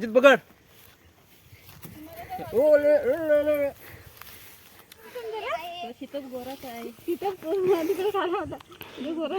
हम्म, हम्म. संजित पकड ओ, गोरा काय तिथंच तिथं तिकडे खाला होता. गोरा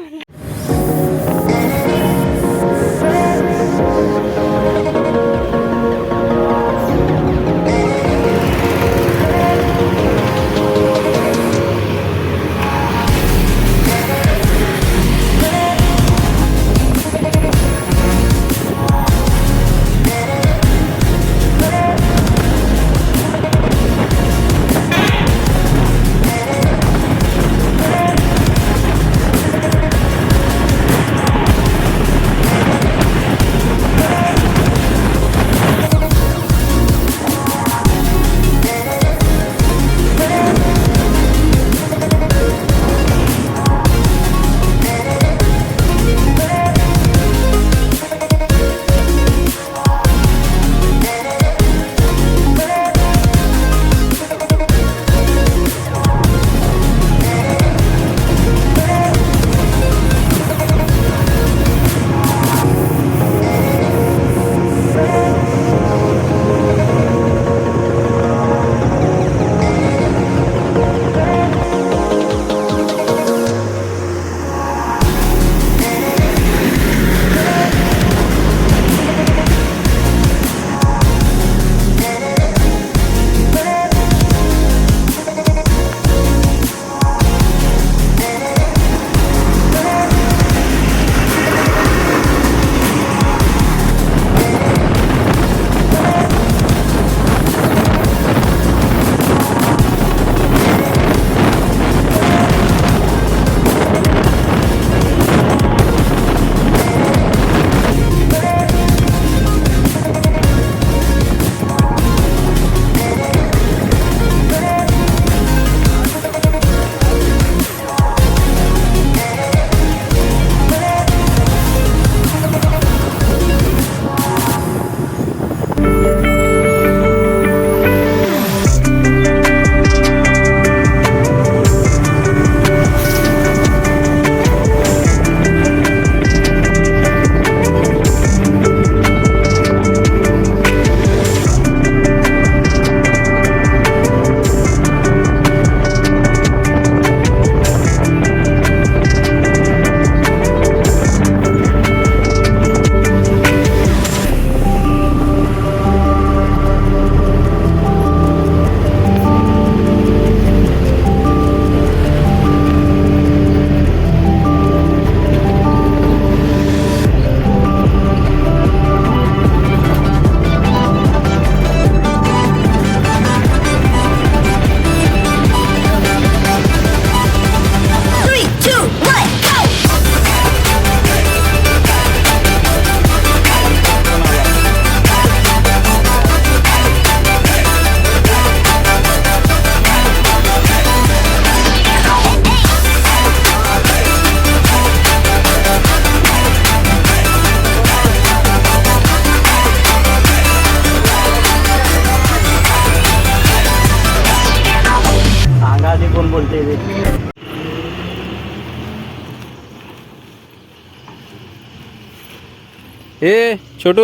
ए छोटू.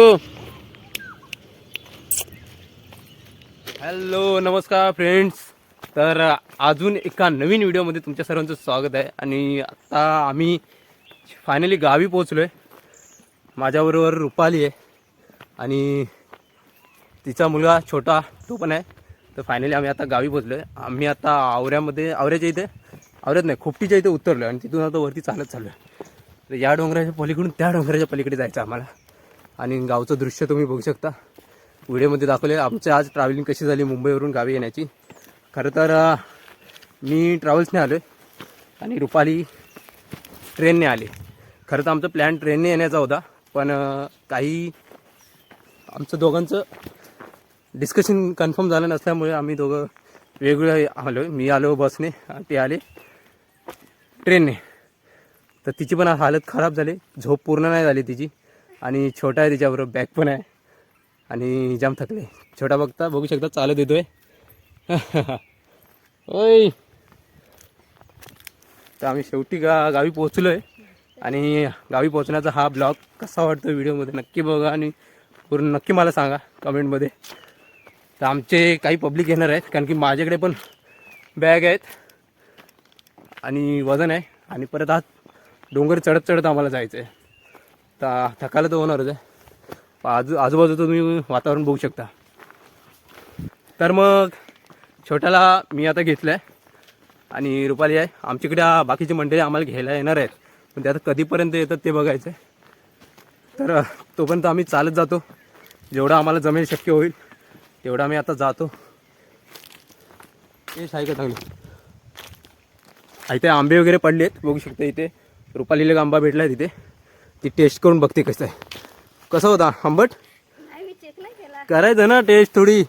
हॅलो नमस्कार फ्रेंड्स तर अजून एका नवीन व्हिडिओमध्ये तुमच्या सर्वांचं स्वागत आहे. आणि आता आम्ही फायनली गावी पोचलो आहे माझ्याबरोबर रुपाली आहे. आणि तिचा मुलगा छोटा तो पण आहे. तर फायनली आम्ही आता गावी पोचलो आहे आम्ही आता आवऱ्यामध्ये आवऱ्याच्या इथे आवऱ्यात नाही खोपटीच्या इथे उतरलो आहे आणि तिथून आता वरती चालत चाललो आहे तर या डोंगराच्या पलीकडून त्या डोंगराच्या पलीकडे जायचं आम्हाला. आणि गावचं दृश्य तुम्ही बघू शकता. व्हिडिओमध्ये दाखवले आमचं आज ट्रॅव्हलिंग कशी झाली मुंबईवरून गावी येण्याची. खरं तर मी ट्रॅव्हल्सने आलो आहे आणि रुपाली ट्रेनने आले. खरं तर आमचं प्लॅन ट्रेनने येण्याचा होता पण काही आमचं दोघांचं डिस्कशन कन्फर्म झालं नसल्यामुळे आम्ही दोघं वेगवेगळे आलो मी आलो बसने आणि ते आले ट्रेनने तर तिची पण हालत खराब झाली. झोप पूर्ण नाही झाली तिची. आणि छोटा आहे त्याच्याबरोबर बॅग पण आहे. आणि जाम थकले. छोटा बघता बघू शकता चालत येतोय. ओय. तर आम्ही शेवटी गा गावी पोहोचलो आहे आणि गावी पोहोचण्याचा हा ब्लॉग कसा वाटतो व्हिडिओमध्ये नक्की बघा आणि पूर्ण नक्की मला सांगा कमेंटमध्ये. तर आमचे काही पब्लिक येणार आहेत कारण की माझ्याकडे पण बॅग आहेत. आणि वजन आहे. आणि परत आज डोंगर चढत चढत आम्हाला जायचं आहे ता थकायला तर होणारच आहे आजू आजूबाजूचं तुम्ही वातावरण बघू शकता. तर मग छोट्याला मी आता घेतलं आहे आणि रुपाली आहे. आमच्याकडे बाकीची बाकीचे मंडळी आम्हाला घ्यायला येणार आहेत. पण ते आता कधीपर्यंत येतात ते बघायचं आहे तर तोपर्यंत आम्ही चालत जातो. जेवढं आम्हाला जमेल शक्य होईल तेवढं आम्ही आता जातो. हे आहे का चांगली इथे आंबे वगैरे पडले आहेत बघू शकता इथे. रुपालीला आंबा भेटला आहे तिथे. ती टेस्ट करून बघते कसं आहे. कसं होता आंबट? करायचं ना टेस्ट थोडी.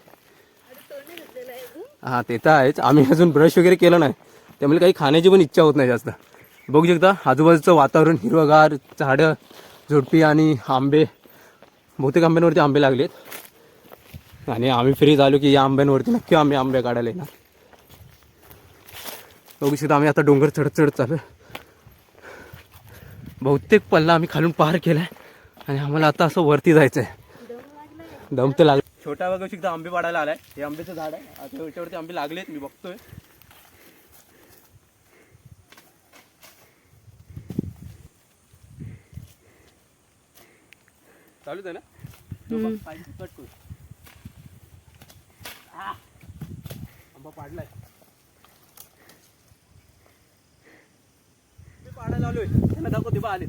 हां ते तर आहेच. आम्ही अजून ब्रश वगैरे केलं नाही. त्यामुळे काही खाण्याची पण इच्छा होत नाही जास्त. बघू शकता आजूबाजूचं वातावरण हिरवगार झाडं झुडपी आणि आंबे. बहुतेक आंब्यांवरती आंबे लागलेत. आणि आम्ही फ्री झालो की या आंब्यांवरती नक्की आम्ही आंबे काढायला येणार. बघू शकता आम्ही आता डोंगर चढत चढत चालू. बहुतेक पल्ला आम्ही खालून पार केलाय. आणि आम्हाला आता असं वरती जायचं आहे दम तर लागला. छोटा वगैरे एकदा आंबे पाडायला आलाय. हे आंब्याचं झाड आहे. आता याच्यावरती आंबे लागलेत मी बघतोय. चालूच आहे ना. कट करू. आंबा पाडलाय. चालू आहे. त्यांना दाखवते बा आले.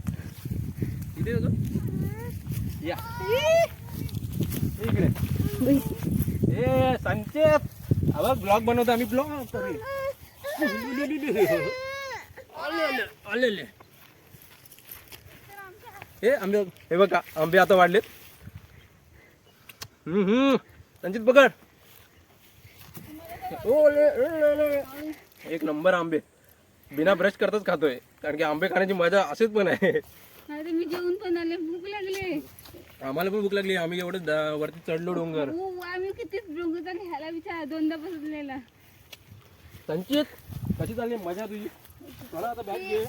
इथे येतो. या. इकडे. ए संकेत अबा ब्लॉग बनवतो आम्ही ब्लॉग आलेले हे आंबे हे बघा आंबे आता वाढलेत. हम्म, संचित पकड. ओ, एक नंबर आंबे. बिना ब्रश करताच खातोय. कारण की आंबे खाण्याची मजा असेच पण आहे. अरे मी जेवून पण आले भूक लागले. आम्हाला पण भूक लागली. आम्ही एवढं दा- वरती चढलो डोंगर. हो आम्ही किती डोंगरचा घ्यायला विचार दोनदा बसलेला. संचित कशी चालली मजा तुझी? चला आता बॅग घे.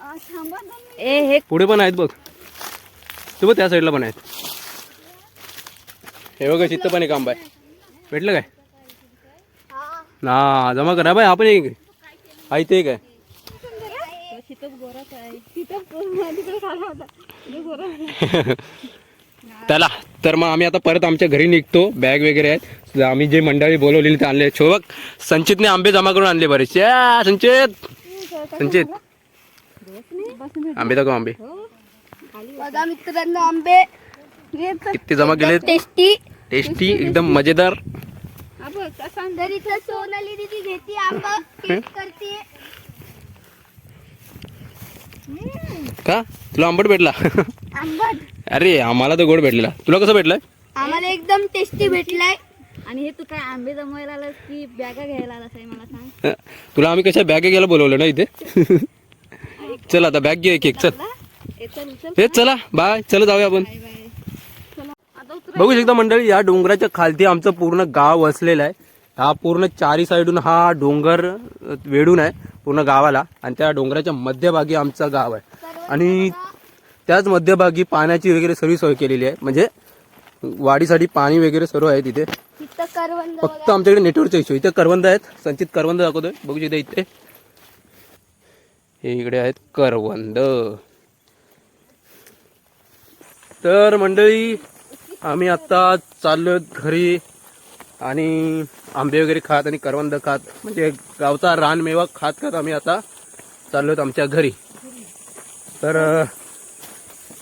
आ, थांबा दोन ए हे पुढे पण आहेत बघ. तू बघ त्या साईडला पण आहेत. हे बघ तिथं पण एक आंबा आहे. भेटलं काय? ना जमा करा बाय आपण एक काय गोराच आहे तिकडे होता. गोरा. त्याला तर मग आम्ही आता परत आमच्या घरी निघतो. बॅग वगैरे आहेत. आम्ही जे मंडळी बोलवलेली ते आणले. छो बघ संचितने आंबे जमा करून आणले बरेचसे. आ, संचित! संचित! आंबे दाखव आंबे. मित्रांनो आंबे. किती जमा केले? टेस्टी टेस्टी एकदम मजेदार. सोनाली दिदी घेते आंबा. करते. का? तुला आंबट भेटला. आंबट. अरे आम्हाला तर गोड भेटलेला. तुला कसं भेटलाय? आम्हाला एकदम टेस्टी भेटलाय. आणि हे तू काय आंबे जमवायला आलास की बॅगा घ्यायला आलास आहे मला सांग. तुला आम्ही कशा बॅग घ्यायला बोलवलं ना इथे? चल आता बॅग घे एक एक चल. ए, चल चल. हे चला. बाय. चला जाऊया आपण. Bye bye. आता उतर. बघू शकता मंडळी या डोंगराच्या खालती आमचं पूर्ण गाव वसलेलं आहे. हा पूर्ण चारी साईडून हा डोंगर वेढून आहे पूर्ण गावाला. आणि त्या डोंगराच्या मध्यभागी आमचं गाव आहे. आणि त्याच मध्यभागी पाण्याची वगैरे सर्व सोय केलेली आहे. म्हणजे वाढीसाठी पाणी वगैरे सर्व आहे तिथे. फक्त आमच्याकडे नेटवर्कचा इश्यू इथे करवंद आहेत. संचित करवंद दाखवतोय. बघू शकता इथे. हे इकडे आहेत करवंद. तर मंडळी आम्ही आता चाललो घरी. आणि आंबे वगैरे खात आणि करवंद खात म्हणजे गावचा रानमेवा खात खात आम्ही आता चाललो आमच्या घरी. तर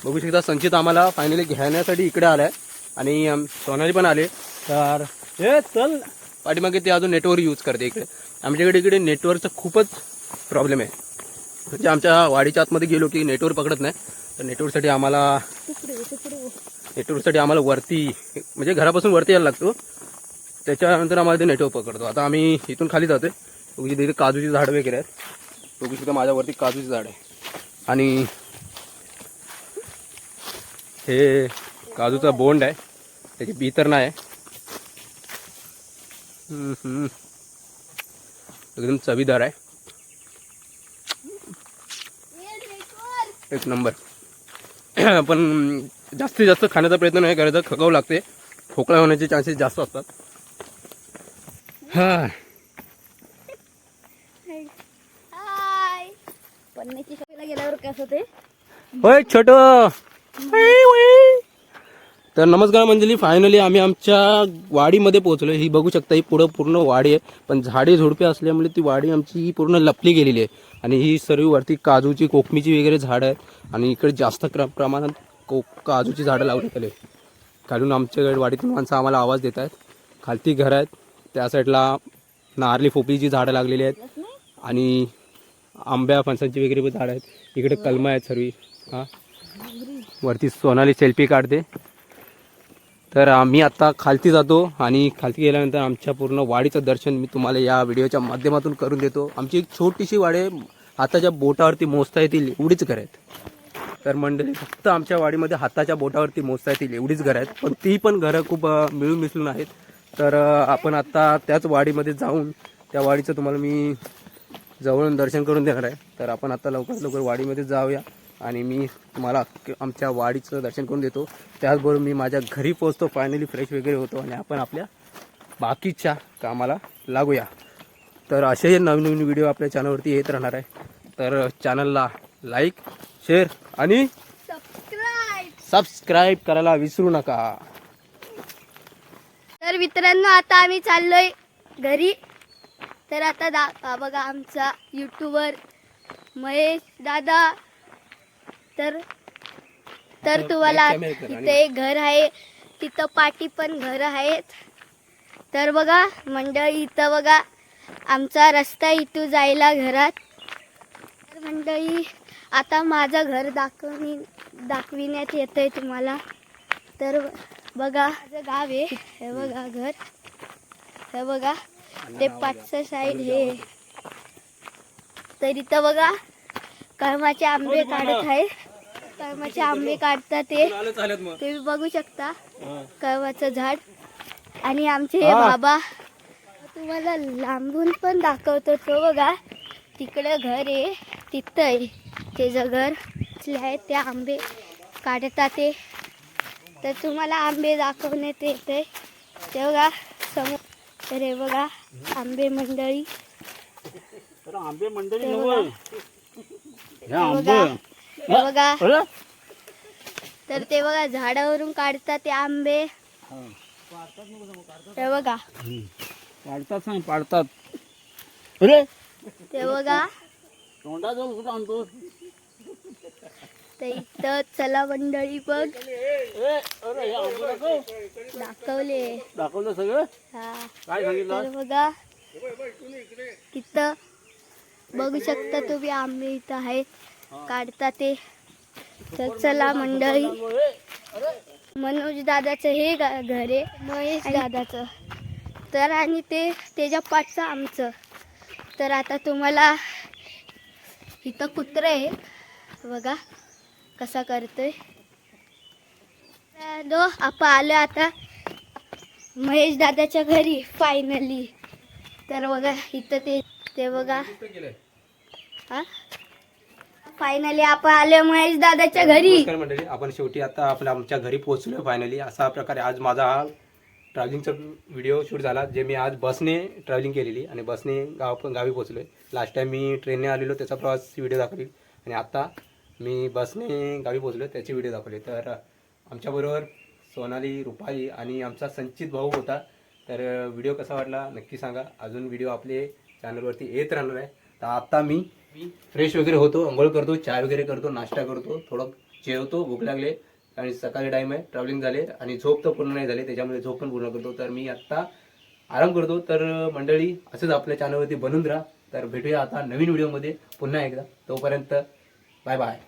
बघू शकता संचित आम्हाला फायनली घेण्यासाठी इकडे आलाय आणि सोनाली पण आले. तर हे चल. पाठीमागे ते अजून नेटवर्क यूज करते इकडे. आमच्याकडे इकडे नेटवर्कचा खूपच प्रॉब्लेम आहे. म्हणजे आमच्या वाडीच्या आतमध्ये गेलो की नेटवर्क पकडत नाही. तर नेटवर्कसाठी आम्हाला नेटवर्कसाठी आम्हाला वरती म्हणजे घरापासून वरती यायला लागतो. त्याच्यानंतर आम्हाला ते नेटवर्क पकडतो. आता आम्ही इथून खाली जाते बघू शकता इथे काजूची झाड वगैरे आहेत. बघू शकता माझ्यावरती काजूची झाड आहे. आणि हे काजूचा बोंड आहे. त्याची बी तर नाही आहे. एकदम चवीदार आहे. एक नंबर. पण जास्तीत जास्त खाण्याचा प्रयत्न नाही करायचा. खगाव लागते. खोकला होण्याचे चान्सेस जास्त असतात. हा हाय. पन्नाची शाळेला गेल्यावर कसं ते? होय छोट. तर नमस्कार मंजली फायनली आम्ही आमच्या वाडीमध्ये पोहोचलो ही बघू शकता ही पुढं पूर्ण वाडी आहे. पण झाडे झुडपे असल्यामुळे ती वाडी आमची पूर्ण लपली गेलेली आहे. आणि ही सर्व वरती काजूची कोकमीची वगैरे झाडं आहेत. आणि इकडे जास्त क्र प्रमाणात को काजूची झाडं लावण्यात आली खालून आमच्याकडे वाडीतून माणसं आम्हाला आवाज देत आहेत खालती घर आहेत. त्या साईडला नारली फोपलीची झाडं लागलेली आहेत. आणि आंब्या फणसांची वगैरे पण झाडं आहेत. इकडे कलमं आहेत सर्व. हां. वरती सोनाली सेल्फी काढते. तर आम्ही आता खालती जातो आणि खालती गेल्यानंतर आमच्या पूर्ण वाडीचं दर्शन मी तुम्हाला या व्हिडिओच्या माध्यमातून करून देतो. आमची एक छोटीशी वाडी हाताच्या बोटावरती मोजता येतील एवढीच घरं आहेत. तर मंडळी फक्त आमच्या वाडीमध्ये हाताच्या बोटावरती मोजता येतील एवढीच घरं आहेत. पण ती पण घरं खूप मिळून मिसळून आहेत. तर आपण आता त्याच वाडीमध्ये जाऊन त्या वाडीचं तुम्हाला मी जवळून दर्शन करून देणार आहे. तर आपण आता लवकरात लवकर वाडीमध्ये जाऊया आणि मी तुम्हाला आमच्या वाडीचं दर्शन करून देतो. त्याचबरोबर मी माझ्या घरी पोहोचतो फायनली फ्रेश वगैरे होतो आणि आपण आपल्या बाकीच्या कामाला लागूया. तर असेही नवीन नवीन व्हिडिओ आपल्या चॅनलवरती येत राहणार आहे. तर चॅनलला लाईक शेअर आणि सबस्क्राईब करायला विसरू नका. तर मित्रांनो आता आम्ही चाललोय घरी. तर आता दा बघा आमचा युट्यूबर महेश दादा. तर तर तुम्हाला इथे एक घर आहे. तिथं पाठी पण घर आहेत. तर बघा मंडळी इथं बघा आमचा रस्ता इथून जायला घरात. तर मंडळी आता माझं घर दाखवणी दाखविण्यात येतंय तुम्हाला. तर बघा माझं गाव आहे. हे बघा घर. हे बघा ते पाचचं साईड हे. तर इथं बघा कळमाचे आंबे काढत आहे कळमाचे आंबे काढतात ते. तुम्ही बघू शकता कळवाचं झाड. आणि आमचे हे हा. बाबा तुम्हाला लांबून पण दाखवतो तो बघा. तिकडं घर आहे तिथं आहे. त्याचं घर आहे ते आंबे काढतात ते. तर तुम्हाला आंबे दाखवण्यात येते. ते बघा समोर तर हे बघा आंबे मंडळी. आंबे मंडळी. बघा. तर ते बघा झाडावरून काढतात ते आंबे. ते बघा. पाडतात सांग पाडतात. अरे. ते बघा. तोंडा जाऊ आणतो ते इथं चला मंडळी बघ. दाखवले. दाखवलं सगळं? हा. काय सांगितलं तर बघा. इथं बघू शकता तुम्ही आंबे इथं आहे. काढता ते. तर चला मंडळी. मनोज दादाचं हे गा- घर आहे. महेश दादाचं. तर आणि ते त्याच्या पाठचं आमचं. तर आता तुम्हाला इथं कुत्रं आहे. बघा. कसा करतोय? दो आपण आलो आता महेश दादाच्या घरी फायनली तर बघा इथं ते ते बघा. हा? फायनली आपण आलो महेश दादाच्या घरी. नमस्कार मंडळी आपण शेवटी आता आपण आमच्या घरी पोहोचलो फायनली असा प्रकारे आज माझा हा ट्रॅव्हलिंगचा व्हिडिओ शूट झाला जे मी आज बसने ट्रॅव्हलिंग केलेली आणि बसने गाव गावी पोहोचलो आहे लास्ट टाईम मी ट्रेनने आलेलो त्याचा प्रवास व्हिडिओ दाखवली. आणि आता मी बसने गावी पोचलो त्याचे व्हिडिओ दाखवले. तर आमच्याबरोबर सोनाली रुपाली आणि आमचा संचित भाऊ होता. तर व्हिडिओ कसा वाटला नक्की सांगा. अजून व्हिडिओ आपले चॅनलवरती येत राहणार आहे. तर आत्ता मी फ्रेश वगैरे होतो अंघोळ करतो चाय वगैरे करतो नाश्ता करतो थोडं जेवतो भूक लागले. आणि सकाळी टाईम आहे ट्रॅव्हलिंग झाले आणि झोप तर पूर्ण नाही झाली त्याच्यामुळे झोप पण पूर्ण करतो. तर मी आत्ता आराम करतो. तर मंडळी असंच आपल्या चॅनलवरती बनून राहा. तर भेटूया आता नवीन व्हिडिओमध्ये पुन्हा एकदा. तोपर्यंत बाय बाय